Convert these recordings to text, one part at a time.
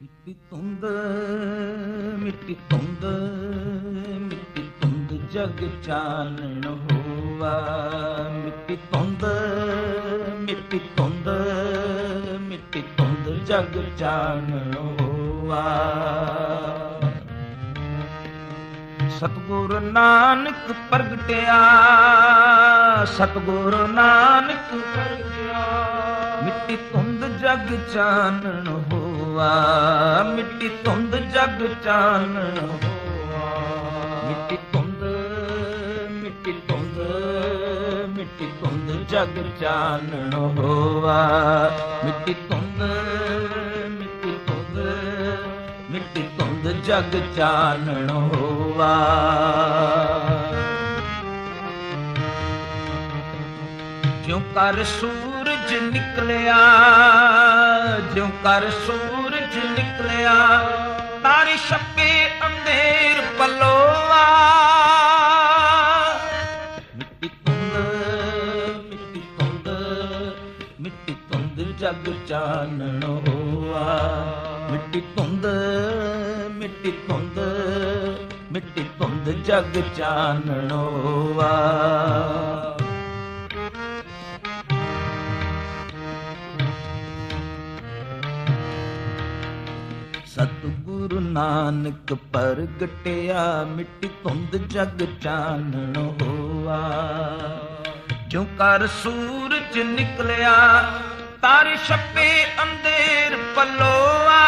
ਮਿੱਟੀ ਧੁੰਦ ਮਿੱਟੀ ਧੁੰਦ ਮਿੱਟੀ ਧੁੰਦ ਜਗ ਚਾਨਣ ਹੋਵਾ। ਮਿੱਟੀ ਤੁੰਦ ਮਿੱਟੀ ਧੁੰਦ ਮਿੱਟੀ ਧੁੰਦ ਜਗ ਚਾਨਣ ਹੋਵਾ। ਸਤਗੁਰ ਨਾਨਕ ਪ੍ਰਗਟਿਆ, ਸਤਗੁਰ ਨਾਨਕ ਪ੍ਰਗਟਿਆ, ਮਿੱਟੀ ਧੁੰਦ ਜਗ ਚਾਨਣ ਹੋ ਹੋਆ, ਮਿੱਟੀ ਧੁੰਦ ਜਗ ਚਾਨਣ ਹੋਆ। ਮਿੱਟੀ ਧੁੰਦ ਮਿੱਟੀ ਧੁੰਦ ਮਿੱਟੀ ਧੁੰਦ ਜਗ ਚਾਨਣ ਹੋਆ। ਮਿੱਟੀ ਧੁੰਦ ਮਿੱਟੀ ਧੁੰਦ ਮਿੱਟੀ ਧੁੰਦ ਜਗ ਚਾਨਣ ਹੋਵਾ ਜਿਉ ਕਰ ਸੂਰਜ ਨਿਕਲਿਆ, ਜਿਉ ਕਰ ਸੂਰਜ ਨਿਕਲਿਆ, ਤਾਰੇ ਛੱਪੇ ਅੰਧੇਰ ਪਲੋਆ ਮਿੱਟੀ ਧੁੰਦ ਮਿੱਟੀ ਧੁੰਦ ਮਿੱਟੀ ਧੁੰਦ ਜਗ ਚਾਨਣ ਹੋਆ ਮਿੱਟੀ ਧੁੰਦ ਮਿੱਟੀ ਧੁੰਦ ਮਿੱਟੀ ਧੁੰਦ ਜਗ ਚਾਨਣ ਹੋਆ ਗੁਰੂ ਨਾਨਕ ਪ੍ਰਗਟਿਆ, ਮਿੱਟੀ ਧੁੰਦ ਜਗ ਚਾਨਣ ਹੋਆ। ਜਿਉ ਕਰ ਸੂਰਜ ਨਿਕਲਿਆ, ਤਾਰੇ ਛੱਪੇ ਅੰਧੇਰ ਪਲੋਆ।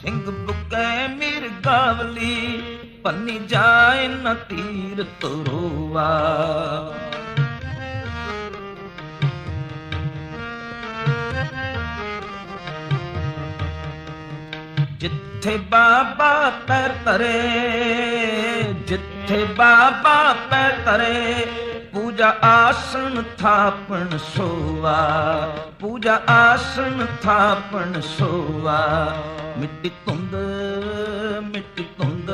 ਸਿੰਘ ਬੁਕੈ ਮਿਰਗਾਵਲੀ ਪੰਨੀ ਜਾਏ ਨ ਤੀਰ ਤਰੋਵਾ ਜਿੱਥੇ ਬਾਬਾ ਪੈਰ ਧਰੇ, ਜਿੱਥੇ ਬਾਬਾ ਪੈਰ ਧਰੇ, ਪੂਜਾ ਆਸਣ ਥਾਪਣ ਸੋਵਾ, ਪੂਜਾ ਆਸਣ ਥਾਪਣ ਸੋਵਾ। ਮਿੱਟੀ ਧੁੰਦ ਮਿੱਟੀ ਧੁੰਦ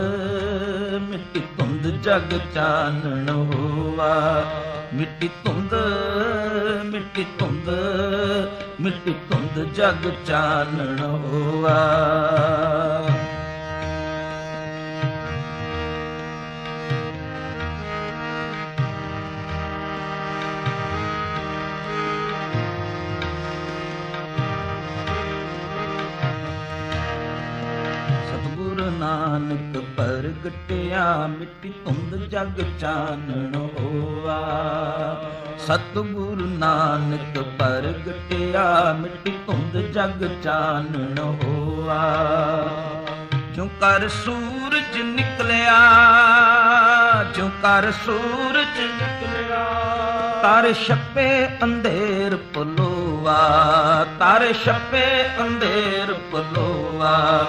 ਮਿੱਟੀ ਧੁੰਦ ਜਗ ਚਾਨਣ ਹੋਵਾ। ਮਿੱਟੀ ਧੁੰਦ ਮਿੱਟੀ ਧੁੰਦ ਮਿੱਟੀ ਧੁੰਦ ਜਗ ਚਾਨਣ ਹੋਵਾ ਨਾਨਕ ਗਟਿਆ ਮਿੱਟੀ ਧੁੰਦ ਜਗ ਚਾਨਣ ਹੋਵਾ ਸਤਿਗੁਰ ਨਾਨਕ ਪ੍ਰਗਟਿਆ ਮਿੱਟੀ ਧੁੰਦ ਜਗ ਚਾਨਣ ਹੋਵਾ ਜਿਉ ਕਰ ਸੂਰਜ ਨਿਕਲਿਆ, ਜਿਉ ਕਰ ਸੂਰਜ ਨਿਕਲਿਆ, ਤਾਰੇ ਛੱਪੇ ਅੰਧੇਰ ਪਲੋਵਾ ਤਾਰ ਛੱਪੇ ਅੰਧੇਰ ਪਲੋਵਾ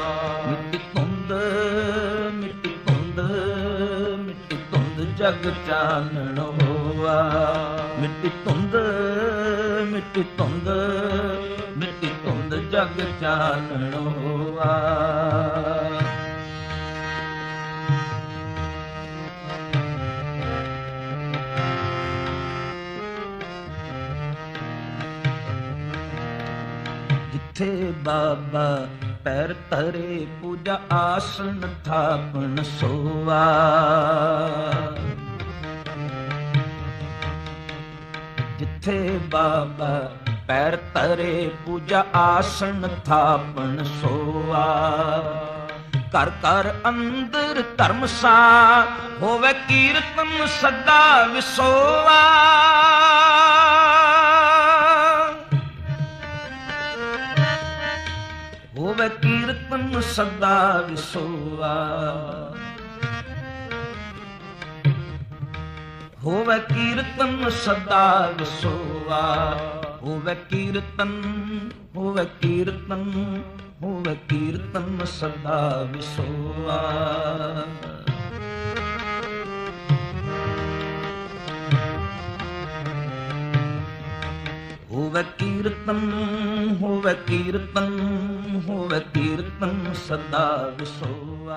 ਜਗ ਚਾਨਣ ਹੋਵਾ ਮਿੱਟੀ ਧੁੰਦ ਮਿੱਟੀ ਧੁੰਦ ਮਿੱਟੀ ਧੁੰਦ ਜਗ ਚਾਨਣ ਹੋਵਾ ਜਿੱਥੇ ਬਾਬਾ ਪੈਰ ਧਰੇ, ਪੂਜਾ ਆਸਣ ਥਾਪਣ ਸੋਵਾ। ਜਿੱਥੇ ਬਾਬਾ ਪੈਰ ਧਰੇ, ਪੂਜਾ ਆਸਣ ਥਾਪਣ ਸੋਵਾ। ਕਰ ਘਰ ਅੰਦਰ ਧਰਮਸਾ ਹੋਵੇ ਕੀਰਤਨ ਸਦਾ ਵਿਸੋਵਾ। ਹੋਵੇ ਕੀਰਤਨ ਸਦਾ ਵਿਸੋਵਾ। ਹੋਵੇ ਕੀਰਤਨ ਸਦਾ ਵਿਸੋਵਾ। ਹੋਵੇ ਕੀਰਤਨ ਹੋਵੇ ਕੀਰਤਨ ਹੋਵੇ ਕੀਰਤਨ ਸਦਾ ਵਿਸੋਵਾ। ਹੋਵੇ ਕੀਰਤਨ ਹੋਵੇ ਕੀਰਤਨ ਹੋਵੇ ਕੀਰਤਨ ਸਦਾ ਵਿਸੋ